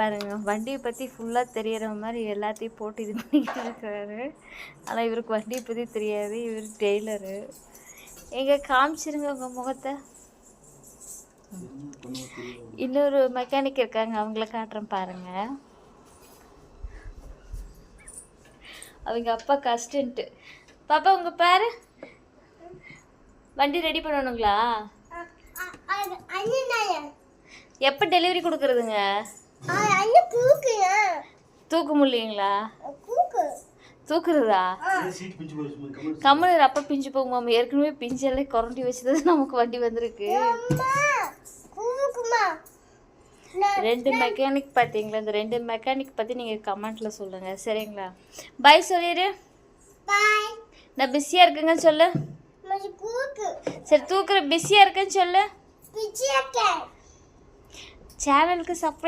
பாருங்க வண்டியை பற்றி ஃபுல்லாக தெரியற மாதிரி எல்லாத்தையும் போட்டு இது பண்ணிக்கிட்டு இருக்கிறாரு ஆனால் இவருக்கு வண்டியை பற்றி தெரியாது. இவர் டெய்லரு. எங்க காமிச்சிருங்க உங்கள் முகத்தை. இன்னொரு மெக்கானிக் இருக்காங்க அவங்கள காட்டுறேன் பாருங்க. அவங்க அப்பா கஸ்டன்ட்டு பாப்பா உங்க பேரு? வண்டி ரெடி பண்ணணுங்களா? எப்போ டெலிவரி கொடுக்குறதுங்க? தூக்க முடியலைங்களா? தூக்குறதா? கம்மல் அப்போ பிஞ்சு போகும் மாமா. ஏற்கனவே பிஞ்செல்லாம் குரண்டி வச்சது நமக்கு வண்டி வந்திருக்கு. ரெண்டு மெக்கானிக் பார்த்தீங்களா இந்த ரெண்டு மெக்கானிக் பற்றி நீங்கள் கமெண்ட்டில் சொல்லுங்கள் சரிங்களா? பாய் சொல்லிடு. நான் பிஸியாக இருக்குங்கன்னு சொல்லு. சரி தூக்குற பிஸியாக இருக்கேன்னு சொல்லு. சேனலுக்கு சப்ஸ்கிரைப்